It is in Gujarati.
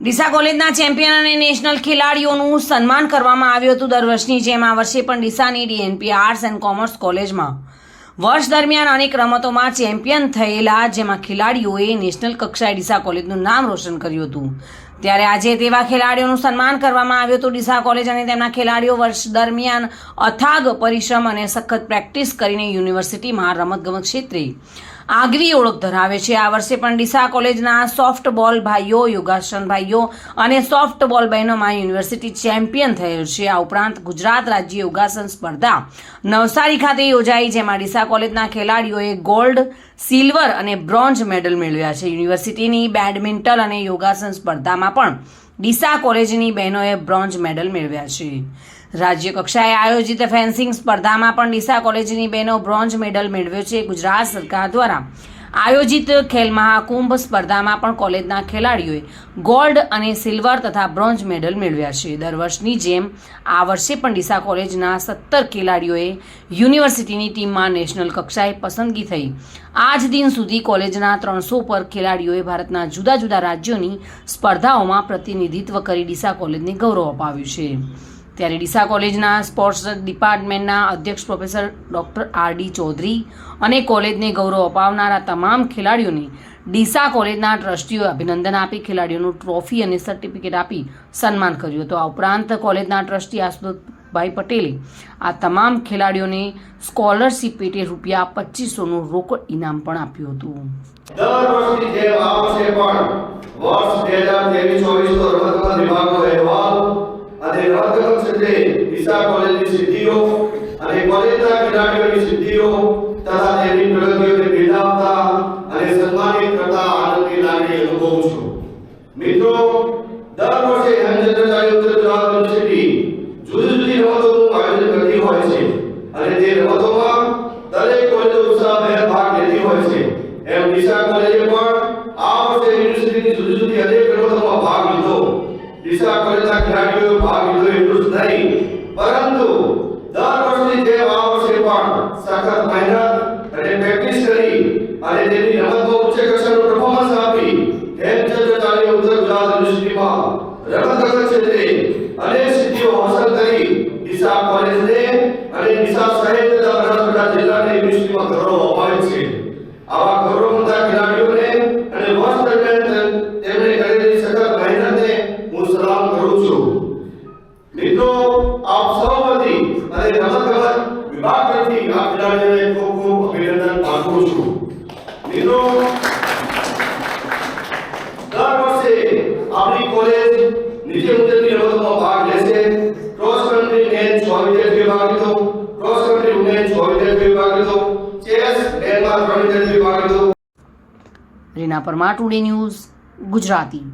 ડીસા કોલેજના ચેમ્પિયન અને નેશનલ ખેલાડીઓનું સન્માન કરવામાં આવ્યું હતું દર વર્ષની જેમ આ વર્ષે પણ ડીસાની D N P arts and commerce કોલેજમાં. વર્ષ દરમિયાન અનેક રમતોમાં ચેમ્પિયન થયેલા, જેમાં ખેલાડીઓએ નેશનલ કક્ષાએ ડીસા કોલેજનું નામ રોશન કર્યું હતું. ત્યારે આજે તેવા ખેલાડીઓનું સન્માન કરવામાં આવ્યું હતું. ડીસા કોલેજ અને તેમના ખેલાડીઓ વર્ષ દરમિયાન અથાગ પરિશ્રમ અને સખત પ્રેક્ટિસ કરીને યુનિવર્સિટીમાં રમતગમત ક્ષેત્રે આગવી ઓળખ ધરાવે છે. આ વર્ષે પણ ડીસા કોલેજના સોફ્ટબોલ ભાઈઓ, યોગાસન ભાઈઓ અને સોફ્ટબોલ બહેનોમાં યુનિવર્સિટી ચેમ્પિયન થયેલ છે. આ ઉપરાંત ગુજરાત રાજ્ય યોગાસન સ્પર્ધા નવસારી ખાતે યોજાઈ, જેમાં ડીસા કોલેજના ખેલાડીઓએ ગોલ્ડ, સિલ્વર અને બ્રોન્ઝ મેડલ મેળવ્યા છે. યુનિવર્સિટીની બેડમિન્ટન અને યોગાસન સ્પર્ધામાં પણ ડીસા કોલેજની બહેનોએ બ્રોન્ઝ મેડલ મેળવ્યા છે. રાજ્ય કક્ષાએ આયોજિત ફેન્સિંગ સ્પર્ધામાં પણ ડીસા કોલેજની બહેનો બ્રોન્ઝ મેડલ મેળવ્યો છે. ગુજરાત સરકાર દ્વારા આયોજિત ખેલ મહાકુંભ સ્પર્ધામાં પણ કોલેજના ખેલાડીઓએ ગોલ્ડ અને સિલ્વર તથા બ્રોન્ઝ મેડલ મેળવ્યા છે. દર વર્ષની જેમ આ વર્ષે પણ ડીસા કોલેજના સત્તર ખેલાડીઓએ યુનિવર્સિટીની ટીમમાં નેશનલ કક્ષાએ પસંદગી થઈ. આજ દિન સુધી કોલેજના ત્રણસો પર ખેલાડીઓએ ભારતના જુદા જુદા રાજ્યોની સ્પર્ધાઓમાં પ્રતિનિધિત્વ કરી ડીસા કોલેજને ગૌરવ અપાવ્યું છે. ત્યારે ડીસા કોલેજના સ્પોર્ટ્સ ડિપાર્ટમેન્ટના અધ્યક્ષ professor doctor R D Chaudhari અને કોલેજને ગૌરવ અપાવનારા તમામ ખેલાડીઓને ડીસા કોલેજના ટ્રસ્ટીઓએ અભિનંદન આપી, ખેલાડીઓનું ટ્રોફી અને સર્ટિફિકેટ આપી સન્માન કર્યું હતું. આ ઉપરાંત કોલેજના ટ્રસ્ટી આશુતોષભાઈ પટેલે આ તમામ ખેલાડીઓને સ્કોલરશીપ પેટે રૂપિયા પચીસોનું રોકડ ઇનામ પણ આપ્યું હતું. દર વર્ષની જેમ આ વર્ષે પણ વર્ષ 2023-24 નો રમતગમત વિભાગનો અહેવાલ અને રમતગમત ક્ષેત્રે ડીસા કોલેજની સિદ્ધિઓ અને કોલેજના ખેલાડીઓની સિદ્ધિઓ તથા તેમની પ્રગતિઓને બિરદાવતા અને સન્માનિત કરતા આનંદની લાગણી અનુભવું છું. મિત્રો, દર વર્ષે હેમચંદ્રાચાર્ય ઉત્તર ગુજરાત આવા કરું છું. આપ સૌ વતી અને રમતગમત વિભાગ તરફથી આ ખેલાડીઓને મિત્રો દર વર્ષે આપણી કોલેજ નીચે મુજબની રમતોમાં ભાગ લેશે ક્રોસ કન્ટ્રી મેન 6 વિદ્યાર્થીઓ ભાગ લીધો ક્રોસ કન્ટ્રી વુમેન 6 વિદ્યાર્થીઓ ભાગ લીધો ચેસ મેનમાં 3 વિદ્યાર્થીઓ ભાગ લીધો રીના પરમાર ટુડે ન્યૂઝ ગુજરાતી